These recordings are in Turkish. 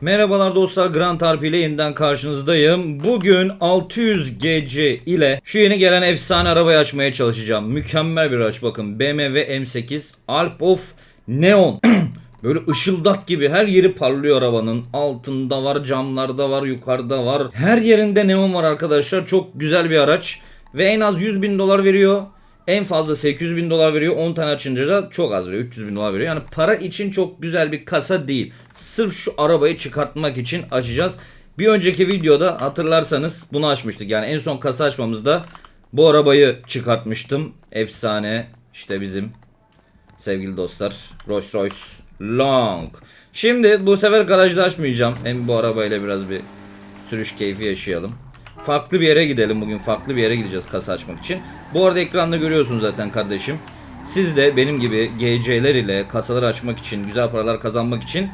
Merhabalar dostlar Grand Harp ile yeniden karşınızdayım. Bugün 600 GC ile şu yeni gelen efsane arabayı açmaya çalışacağım. Mükemmel bir araç bakın. BMW M8 Alp of Neon. Böyle ışıldak gibi her yeri parlıyor arabanın. Altında var, camlarda var, yukarıda var. Her yerinde neon var arkadaşlar. Çok güzel bir araç. Ve en az 100 bin dolar veriyor. En fazla 800 bin dolar veriyor. 10 tane açınca da çok az veriyor. 300 bin dolar veriyor. Yani para için çok güzel bir kasa değil. Sırf şu arabayı çıkartmak için açacağız. Bir önceki videoda hatırlarsanız bunu açmıştık. Yani en son kasa açmamızda bu arabayı çıkartmıştım. Efsane işte bizim sevgili dostlar. Rolls Royce Long. Şimdi bu sefer garajda açmayacağım. Hem bu arabayla biraz bir sürüş keyfi yaşayalım. Farklı bir yere gidelim bugün. Farklı bir yere gideceğiz kasa açmak için. Bu arada ekranda görüyorsunuz zaten kardeşim. Siz de benim gibi GC'ler ile kasaları açmak için, güzel paralar kazanmak için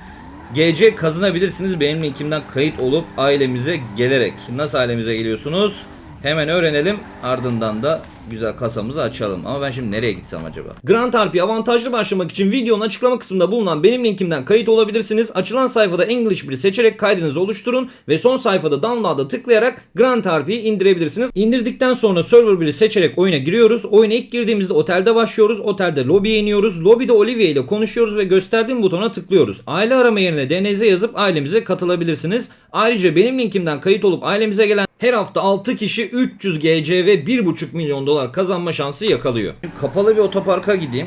GC kazanabilirsiniz. Benim linkimden kayıt olup ailemize gelerek. Nasıl ailemize geliyorsunuz? Hemen öğrenelim. Ardından da güzel kasamızı açalım. Ama ben şimdi nereye gitsem acaba? Grand Harpy avantajlı başlamak için videonun açıklama kısmında bulunan benim linkimden kayıt olabilirsiniz. Açılan sayfada English 1'i seçerek kaydınızı oluşturun ve son sayfada download'a tıklayarak Grand Harpy'yi indirebilirsiniz. İndirdikten sonra server 1'i seçerek oyuna giriyoruz. Oyuna ilk girdiğimizde otelde başlıyoruz. Otelde lobiye iniyoruz. Lobide Olivia ile konuşuyoruz ve gösterdiğim butona tıklıyoruz. Aile arama yerine DNZ yazıp ailemize katılabilirsiniz. Ayrıca benim linkimden kayıt olup ailemize gelen her hafta 6 kişi 300 GC ve 1,5 milyon dolar kazanma şansı yakalıyor. Kapalı bir otoparka gideyim.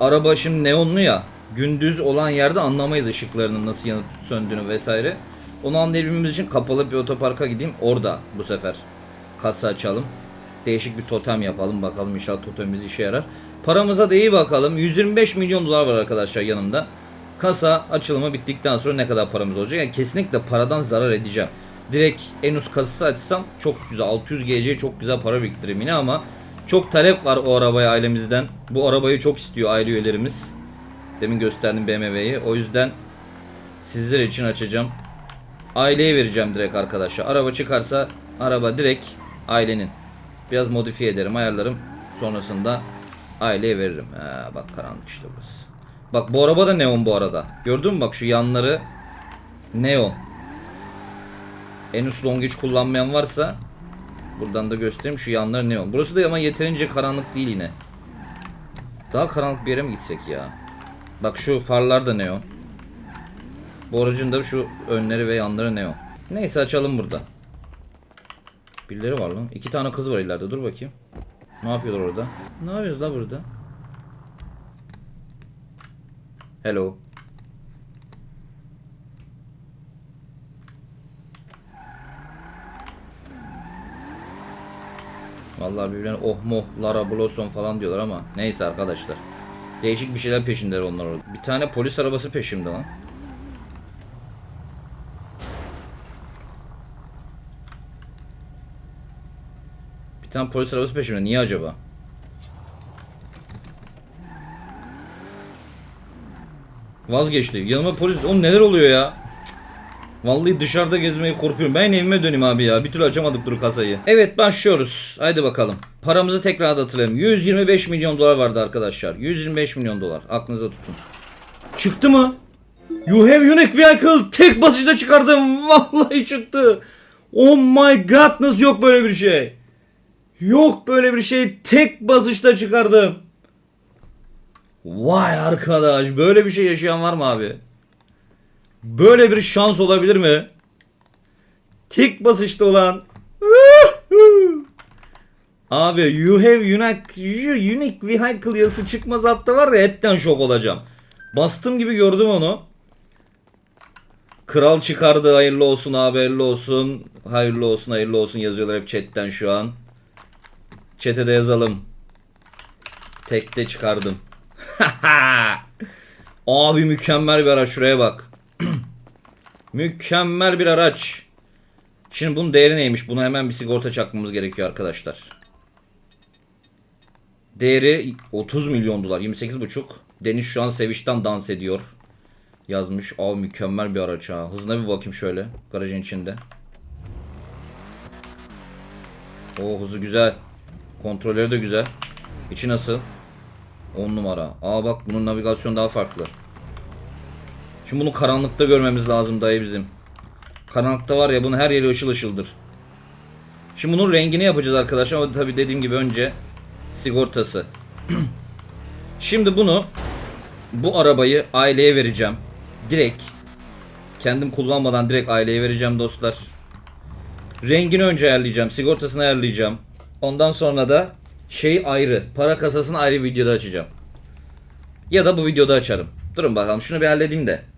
Araba şimdi neonlu ya. Gündüz olan yerde anlamayız ışıklarının nasıl yanıp söndüğünü vesaire. Onu anlayabilmemiz için kapalı bir otoparka gideyim. Orada bu sefer kasa açalım. Değişik bir totem yapalım. Bakalım inşallah totemimiz işe yarar. Paramıza da iyi bakalım. 125 milyon dolar var arkadaşlar yanımda. Kasa açılımı bittikten sonra ne kadar paramız olacak? Yani kesinlikle paradan zarar edeceğim. Direkt en üst kasası açsam çok güzel 600 GC çok güzel para biriktiririm yine ama çok talep var o arabaya ailemizden. Bu arabayı çok istiyor aile üyelerimiz. Demin gösterdim BMW'yi. O yüzden sizler için açacağım. Aileye vereceğim direkt arkadaşlar. Araba çıkarsa araba direkt ailenin. Biraz modifiye ederim, ayarlarım. Sonrasında aileye veririm. Ha, bak karanlık işte burası. Bak bu araba da neon bu arada. Gördün mü bak şu yanları neon. En üst long hiç kullanmayan varsa buradan da göstereyim şu yanları neon. Burası da ama yeterince karanlık değil yine. Daha karanlık bir yere mi gitsek ya? Bak şu farlar da neon. Bu aracın da şu önleri ve yanları neon. Neyse açalım burada. Birileri var lan. İki tane kız var ileride. Dur bakayım. Ne yapıyorlar orada? Ne yapıyoruz la burada? Hello. Vallahi birbirlerine oh moh Lara Blossom falan diyorlar ama neyse arkadaşlar. Değişik bir şeyler peşindeler onlar orada. Bir tane polis arabası peşimde lan. Bir tane polis arabası peşimde. Niye acaba? Vazgeçti. Yanıma polis... Oğlum neler oluyor ya? Vallahi dışarıda gezmeyi korkuyorum. Ben evime döneyim abi ya. Bir türlü açamadık dur kasayı. Evet başlıyoruz. Haydi bakalım. Paramızı tekrar hatırlayalım. 125 milyon dolar vardı arkadaşlar. 125 milyon dolar. Aklınıza tutun. Çıktı mı? You have unique vehicle. Tek basışta çıkardım. Vallahi çıktı. Oh my god nasıl yok böyle bir şey? Yok böyle bir şey. Tek basışta çıkardım. Vay arkadaş böyle bir şey yaşayan var mı abi? Böyle bir şans olabilir mi? Tek basışta olan. Abi you have unique, unique vehicle yazısı çıkmaz hatta var ya hepten şok olacağım. Bastım gibi gördüm onu. Kral çıkardı hayırlı olsun abi hayırlı olsun. Hayırlı olsun hayırlı olsun yazıyorlar hep chatten şu an. Chat'e de yazalım. Tekte çıkardım. Abi mükemmel bir araç şuraya bak. Mükemmel bir araç. Şimdi bunun değeri neymiş? Bunu hemen bir sigorta çakmamız gerekiyor arkadaşlar. Değeri 30 milyon dolar. 28,5. Deniz şu an Seviş'ten dans ediyor. Yazmış. Aa mükemmel bir araç ha. Hızına bir bakayım şöyle. Garajın içinde. O hızı güzel. Kontrolleri de güzel. İçi nasıl? 10 numara. Aa bak bunun navigasyon daha farklı. Şimdi bunu karanlıkta görmemiz lazım dayı bizim. Karanlıkta var ya bunun her yeri ışıl ışıldır. Şimdi bunun rengini yapacağız arkadaşlar ama tabii dediğim gibi önce sigortası. Şimdi bunu bu arabayı aileye vereceğim. Direkt kendim kullanmadan direkt aileye vereceğim dostlar. Rengini önce ayarlayacağım, sigortasını ayarlayacağım. Ondan sonra da şey ayrı, para kasasını ayrı videoda açacağım. Ya da bu videoda açarım. Durun bakalım şunu bir halledeyim de.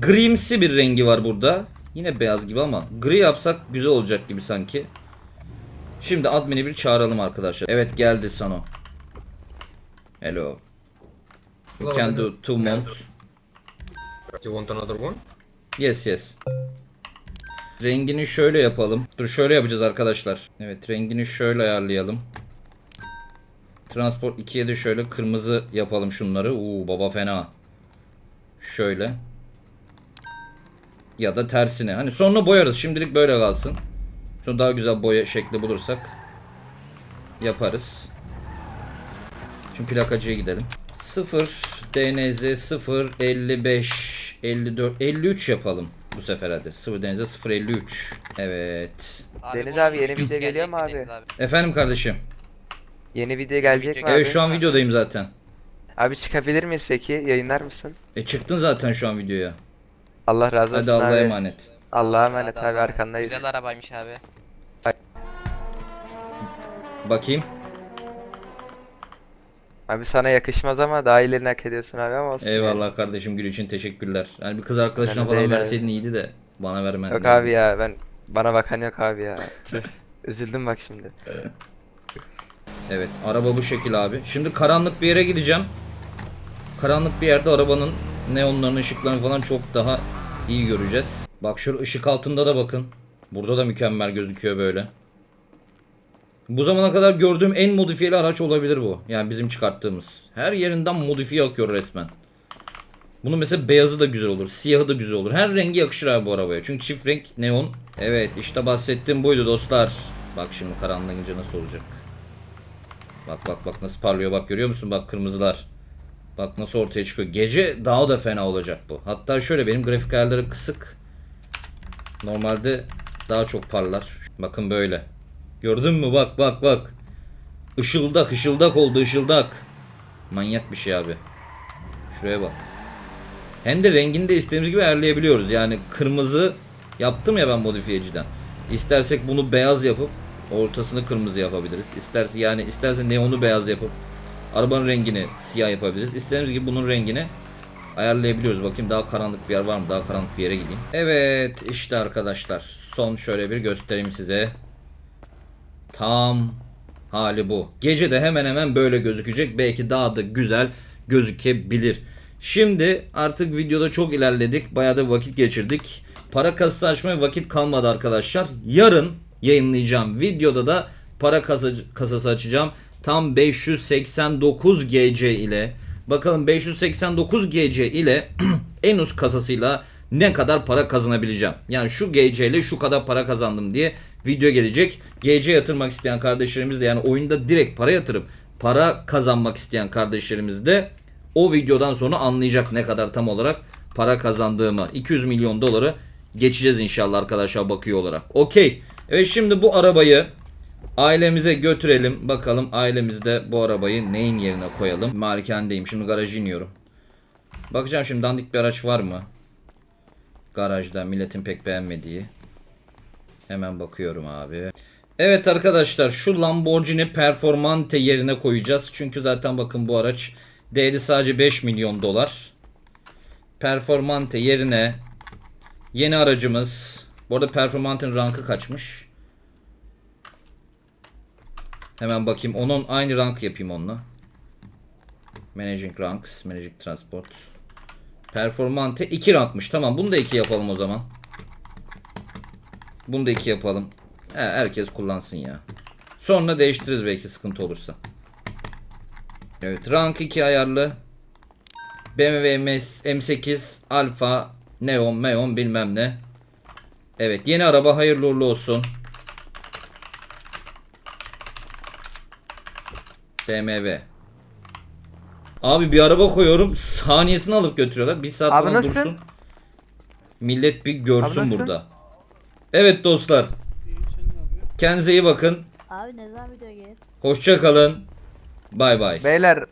Grimsi bir rengi var burada. Yine beyaz gibi ama gri yapsak güzel olacak gibi sanki. Şimdi admini bir çağıralım arkadaşlar. Evet geldi Sano. Hello. You can do two months. You want another one? Yes yes. Rengini şöyle yapalım. Dur şöyle yapacağız arkadaşlar. Evet rengini şöyle ayarlayalım. Transport 2'ye de şöyle kırmızı yapalım şunları. Uuu baba fena. Şöyle. Ya da tersine. Hani sonra boyarız. Şimdilik böyle kalsın. Sonra daha güzel boya şekli bulursak yaparız. Şimdi plakacıya gidelim. 0 DNZ 0 55 54 53 yapalım bu sefer hadi. 0 DNZ 0 53. Evet. Deniz abi, yeni video geliyor mu abi? Efendim kardeşim. Yeni video gelecek mi abi? Evet şu an videodayım zaten. Abi çıkabilir miyiz peki? Yayınlar mısın? E çıktın zaten şu an videoya. Allah razı olsun Hadi Allah'a abi. emanet. Allah'a emanet Hadi abi Allah'a- arkandayız. Güzel arabaymış abi. Bakayım. Abi sana yakışmaz ama daha iyilerini hak ediyorsun abi ama olsun. yani. Eyvallah kardeşim gül için teşekkürler. Yani bir kız arkadaşına Önemli falan değil abi. verseydin iyiydi de bana vermen. Yok abi ya ben bana bakan yok abi ya. Tüh. Üzüldüm bak şimdi. Evet araba bu şekil abi. Şimdi karanlık bir yere gideceğim. Karanlık bir yerde arabanın neonların ışıklarını falan çok daha iyi göreceğiz. Bak şu ışık altında da bakın. Burada da mükemmel gözüküyor böyle. Bu zamana kadar gördüğüm en modifiyeli araç olabilir bu. Yani bizim çıkarttığımız. Her yerinden modifiye akıyor resmen. Bunun mesela beyazı da güzel olur. Siyahı da güzel olur. Her rengi yakışır abi bu arabaya. Çünkü çift renk neon. Evet işte bahsettiğim buydu dostlar. Bak şimdi karanlığınca nasıl olacak. Bak bak bak nasıl parlıyor bak görüyor musun bak kırmızılar. Bak nasıl ortaya çıkıyor. Gece daha da fena olacak bu. Hatta şöyle benim grafik ayarları kısık. Normalde daha çok parlar. Bakın böyle. Gördün mü bak bak bak. Işıldak ışıldak oldu ışıldak. Manyak bir şey abi. Şuraya bak. Hem de rengini de istediğimiz gibi ayarlayabiliyoruz. Yani kırmızı yaptım ya ben modifiyeciden. İstersek bunu beyaz yapıp ortasını kırmızı yapabiliriz. İsterse yani isterse neonu beyaz yapıp arabanın rengini siyah yapabiliriz. İstediğimiz gibi bunun rengini ayarlayabiliyoruz. Bakayım daha karanlık bir yer var mı? Daha karanlık bir yere gideyim. Evet işte arkadaşlar. Son şöyle bir göstereyim size. Tam hali bu. Gece de hemen hemen böyle gözükecek. Belki daha da güzel gözükebilir. Şimdi artık videoda çok ilerledik. Bayağı da vakit geçirdik. Para kasası açmaya vakit kalmadı arkadaşlar. Yarın yayınlayacağım videoda da para kasası açacağım. Tam 589 GC ile. Bakalım 589 GC ile en üst kasasıyla ne kadar para kazanabileceğim. Yani şu GC ile şu kadar para kazandım diye video gelecek. GC yatırmak isteyen kardeşlerimiz de yani oyunda direkt para yatırıp para kazanmak isteyen kardeşlerimiz de o videodan sonra anlayacak ne kadar tam olarak para kazandığımı. 200 milyon doları geçeceğiz inşallah arkadaşlar bakıyor olarak. Okey. Evet şimdi bu arabayı ailemize götürelim. Bakalım ailemizde bu arabayı neyin yerine koyalım. Malikanedeyim. Şimdi garaja iniyorum. Bakacağım şimdi dandik bir araç var mı? Garajda milletin pek beğenmediği. Hemen bakıyorum abi. Evet arkadaşlar şu Lamborghini Performante yerine koyacağız. Çünkü zaten bakın bu araç değeri sadece 5 milyon dolar. Performante yerine yeni aracımız. Bu arada Performante'nin rankı kaçmış. Hemen bakayım. Onun aynı rank yapayım onunla. Managing Ranks. Managing Transport. Performante 2 rankmış. Tamam bunu da 2 yapalım o zaman. Bunu da 2 yapalım. He, herkes kullansın ya. Sonra değiştiririz belki sıkıntı olursa. Evet rank 2 ayarlı. BMW MS, M8 Alfa Neon Meon bilmem ne. Evet yeni araba hayırlı uğurlu olsun. BMW. Abi bir araba koyuyorum saniyesini alıp götürüyorlar. Bir saat Abi falan nasılsın? dursun. Millet bir görsün Abi nasılsın? burada. Evet dostlar. Kendinize iyi bakın. Abi ne zaman video gelir? Hoşça kalın. Bay bay. Beyler